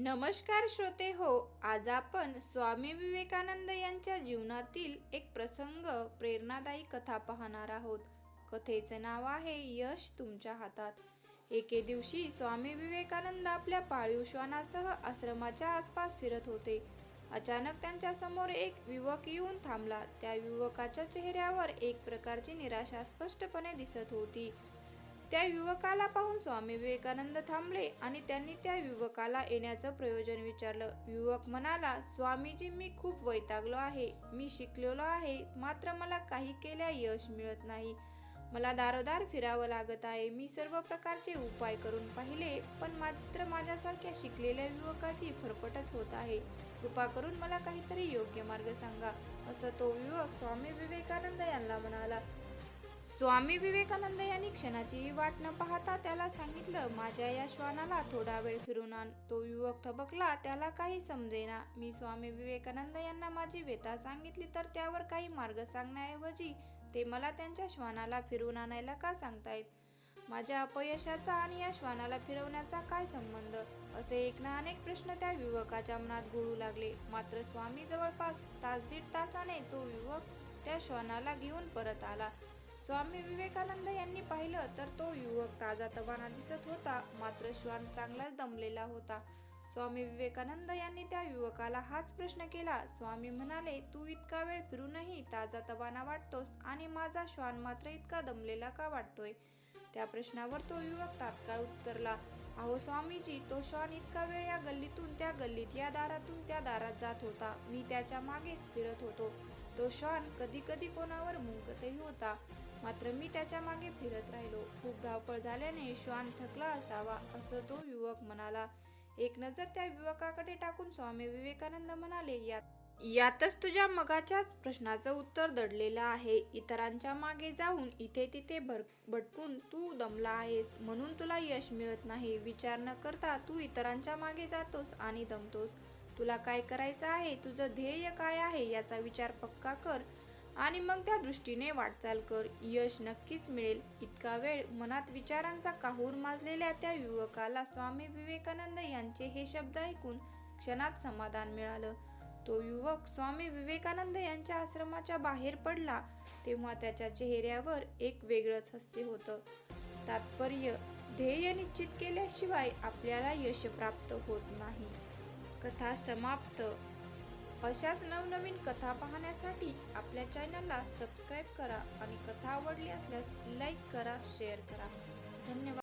नमस्कार श्रोते हो आज आपण स्वामी विवेकानंद यांच्या जीवनातील एक प्रसंग प्रेरणादायी कथा पाहणार आहोत. कथेचं नाव आहे यश तुमच्या हातात. एके दिवशी स्वामी विवेकानंद आपल्या पाळीव श्वानासह आश्रमाच्या आसपास फिरत होते. अचानक त्यांच्यासमोर एक युवक येऊन थांबला. त्या युवकाच्या चेहऱ्यावर एक प्रकारची निराशा स्पष्टपणे दिसत होती. त्या युवकाला पाहून स्वामी विवेकानंद थांबले आणि त्यांनी त्या युवकाला येण्याचं प्रयोजन विचारलं. युवक म्हणाला स्वामीजी मी खूप वैतागलो आहे. मी शिकलेलो आहे. मात्र मला काही केल्या यश मिळत नाही. मला दारोदार फिरावं लागत आहे. मी सर्व प्रकारचे उपाय करून पाहिले पण मात्र माझ्यासारख्या शिकलेल्या युवकाची फरफटच होत आहे. कृपा करून मला काहीतरी योग्य मार्ग सांगा. असं तो युवक स्वामी विवेकानंद यांना म्हणाला. स्वामी विवेकानंद यांनी क्षणाची वाट न पाहता त्याला सांगितलं माझ्या या श्वानाला थोडा वेळ फिरून आण. तो युवक थबकला त्याला काही समजेना. मी स्वामी विवेकानंद यांना माझी व्यथा सांगितली तर त्यावर काही मार्ग सांगण्याऐवजी ते मला त्यांच्या श्वानाला फिरून आणायला का सांगतायत? माझ्या अपयशाचा आणि या श्वानाला फिरवण्याचा काय संबंध? असे एक ना अनेक प्रश्न त्या युवकाच्या मनात घोळू लागले. मात्र स्वामी जवळपास तास दीड तासाने तो युवक त्या श्वानाला घेऊन परत आला. स्वामी विवेकानंद यांनी पाहिलं तर तो युवक ताजा तवाना दिसत होता मात्र श्वान चांगलाच दमलेला होता. स्वामी विवेकानंद यांनी त्या युवकाला हाच प्रश्न केला. स्वामी म्हणाले तू इतका वेळ फिरूनही ताजा तवाना वाटतोस आणि माझा श्वान मात्र इतका दमलेला का वाटतोय? त्या प्रश्नावर तो युवक तात्काळ उत्तरला अहो स्वामीजी तो श्वान इतका वेळ या गल्लीतून त्या गल्लीत या दारातून त्या दारात जात होता. मी त्याच्या मागेच फिरत होतो. तो श्वान कधी कधी कोणावर मुंकतही होता. मात्र मी त्याच्यामागे फिरत राहिलो. खूप धावपळ झाल्याने श्वान थकला असावा असं तो युवक म्हणाला. एक नजर त्या युवकाकडे टाकून स्वामी विवेकानंद म्हणाले यात यातच तुझ्या मगाच्याच प्रश्नाचं उत्तर दडलेलं आहे. इतरांच्या मागे जाऊन इथे तिथे भर भटकून तू दमला आहेस. म्हणून तुला यश मिळत नाही. विचार न करता तू इतरांच्या मागे जातोस आणि दमतोस. तुला काय करायचं आहे? तुझं ध्येय काय आहे? याचा विचार पक्का कर. आणि मग त्या दृष्टीने वाटचाल कर यश नक्कीच मिळेल. इतका वेळ मनात विचारांचा काहूर माजलेल्या त्या युवकाला स्वामी विवेकानंद यांचे हे शब्द ऐकून क्षणात समाधान मिळालं. तो युवक स्वामी विवेकानंद यांच्या आश्रमाच्या बाहेर पडला तेव्हा त्याच्या चेहऱ्यावर एक वेगळंच हास्य होतं. तात्पर्य ध्येय निश्चित केल्याशिवाय आपल्याला यश प्राप्त होत नाही. कथा समाप्त. अशाच नवनवीन कथा पाहण्यासाठी आपल्या चॅनलला सबस्क्राईब करा आणि कथा आवडली असल्यास लाईक करा शेअर करा. धन्यवाद.